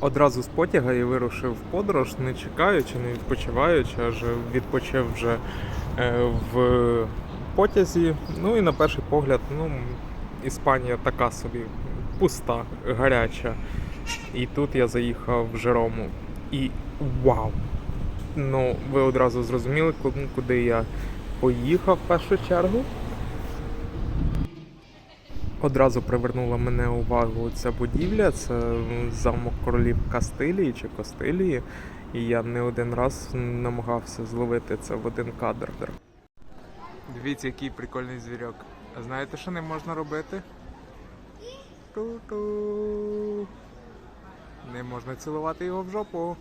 Одразу з потяга я вирушив в подорож, не чекаючи, не відпочиваючи, аж відпочив вже е, в потязі. Ну і на перший погляд, ну, Іспанія така собі пуста, гаряча. І тут я заїхав в Жерому. І вау! Ну, ви одразу зрозуміли, куди я поїхав в першу чергу. Одразу привернула мене увагу ця будівля. Це замок королів Кастилії чи Костилії. І я не один раз намагався зловити це в один кадр. Дивіться, який прикольний звірок. А знаєте, що не можна робити? Ту-ту. Не можна цілувати його в жопу.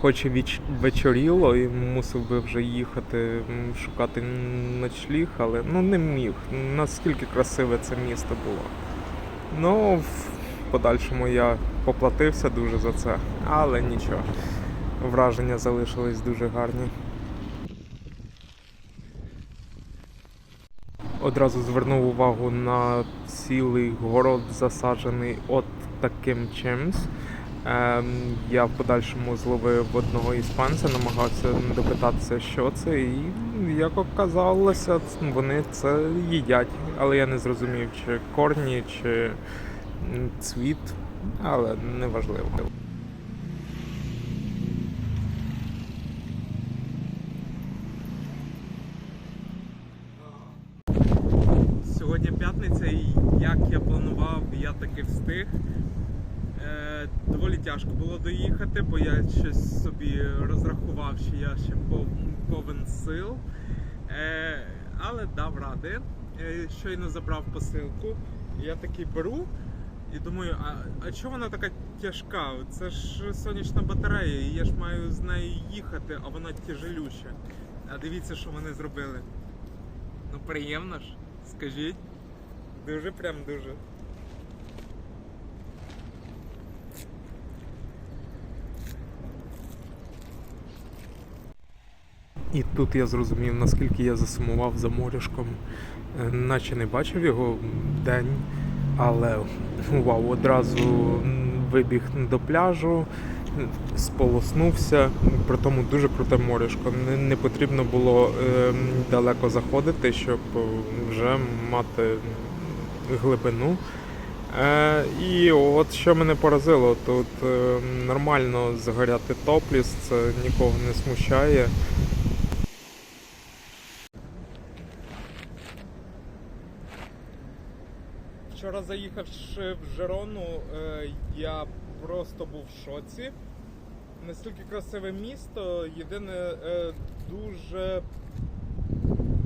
Хоч і віч... вечоріло і мусив би вже їхати шукати ночліг, але ну не міг. Наскільки красиве це місто було. Ну, в подальшому я поплатився дуже за це, але нічого. Враження залишились дуже гарні. Одразу звернув увагу на цілий город, засаджений от таким чимсь. Ем, я в подальшому зловив одного іспанця, намагався допитатися, що це, і як оказалося, вони це їдять. Але я не зрозумів, чи корні, чи цвіт, але неважливо. Сьогодні п'ятниця, і як я планував, я таки встиг. Е, доволі тяжко було доїхати, бо я щось собі розрахував, що я ще пов- повен сил. Е, але дав ради. Е, щойно забрав посилку. Я такий беру і думаю, а, а чого вона така тяжка? Це ж сонячна батарея, і я ж маю з нею їхати, а вона тяжелюща. А дивіться, що вони зробили. Ну приємно ж, скажіть. Дуже прям дуже. І тут я зрозумів, наскільки я засумував за моряшком. Е, Наче не бачив його день, але вау, одразу вибіг до пляжу, сполоснувся. При тому дуже круте моряшко. Не, потрібно було е, далеко заходити, щоб вже мати глибину. Е, і от що мене поразило, тут е, нормально загоряти топліс, це нікого не смущає. Вчора заїхавши в Жерону, е, я просто був в шоці. Настільки красиве місто. Єдине е, дуже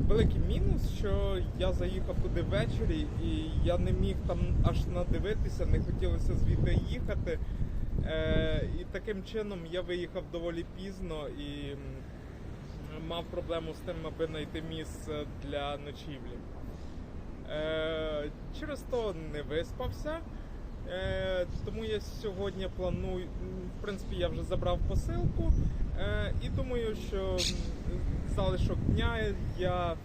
великий мінус, що я заїхав туди ввечері і я не міг там аж надивитися, не хотілося звідти їхати. Е, І таким чином я виїхав доволі пізно і мав проблему з тим, аби знайти місце для ночівлі. Е, через то не виспався. Е, тому я сьогодні планую. В принципі, я вже забрав посилку. Е, і думаю, що залишок дня я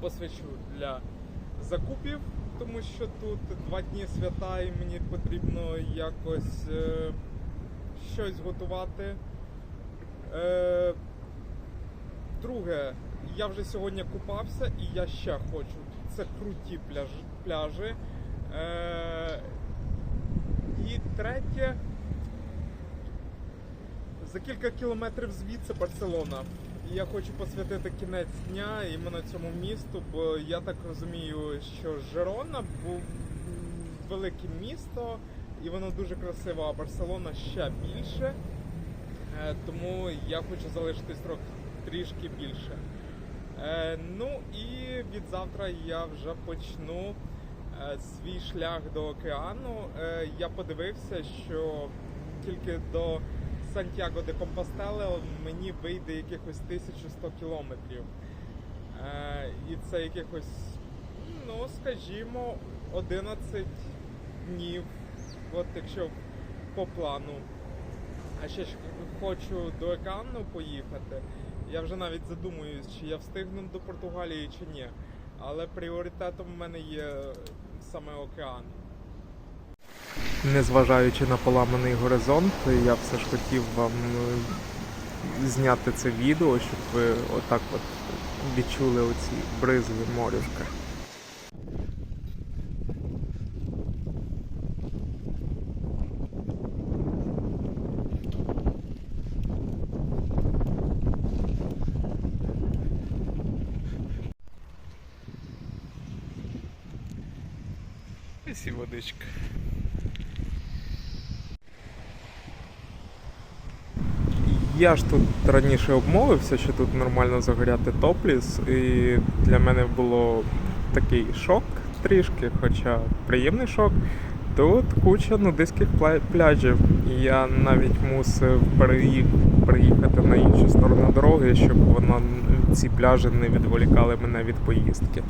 посвячу для закупів, тому що тут два дні свята і мені потрібно якось щось готувати. Друге, я вже сьогодні купався і я ще хочу. Це круті пляж, пляжі. Е, і третє. За кілька кілометрів звідси Барселона. Я хочу посвятити кінець дня іменно цьому місту, бо я так розумію, що Жерона був велике місто, і воно дуже красиво, а Барселона ще більше. Е, Тому я хочу залишитись трохи трішки більше. Е, ну і від завтра я вже почну е, свій шлях до океану. Е, я подивився, що тільки до Сантьяго де Компостеле мені вийде якихось 1100 кілометрів. І це якихось, ну скажімо, 11 днів. От якщо по плану. А ще ж хочу до океану поїхати. Я вже навіть задумуюсь, чи я встигну до Португалії чи ні. Але пріоритетом в мене є саме океан. незважаючи на поламаний горизонт, я все ж хотів вам е, зняти це відео, щоб ви отак от відчули оці бризові морюшка. Ось водичка. Я ж тут раніше обмовився, що тут нормально загоряти топліс, і для мене було такий шок трішки, хоча приємний шок. Тут куча нудистських пляжів. Я навіть мусив переїхати на іншу сторону дороги, щоб вона ці пляжі не відволікали мене від поїздки.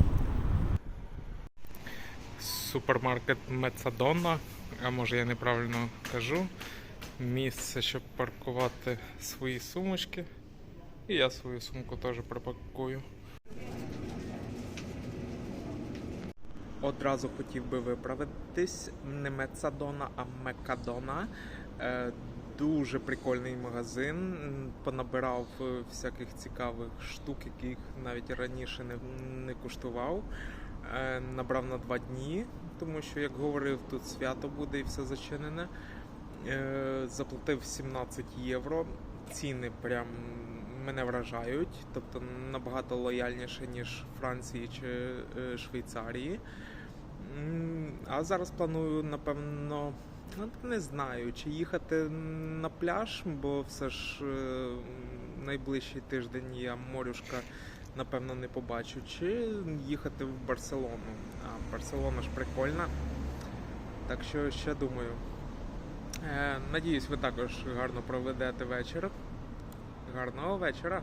Супермаркет Мецадона, а може я неправильно кажу. Місце, щоб паркувати свої сумочки. І я свою сумку теж припакую. Одразу хотів би виправитись. Не Мецадона, а Мекадона. Е, Дуже прикольний магазин. Понабирав е, всяких цікавих штук, яких навіть раніше не, не куштував. Е, Набрав на два дні, тому що, як говорив, тут свято буде і все зачинене. Е, Заплатив 17 євро. Ціни прям мене вражають, тобто набагато лояльніше, ніж Франції чи е, Швейцарії. А зараз планую, напевно, ну, не знаю, чи їхати на пляж, бо все ж найближчий тиждень я морюшка, напевно, не побачу, чи їхати в Барселону. А Барселона ж прикольна. Так що ще думаю. Е, Надіюсь, ви також гарно проведете вечір. Гарного вечора!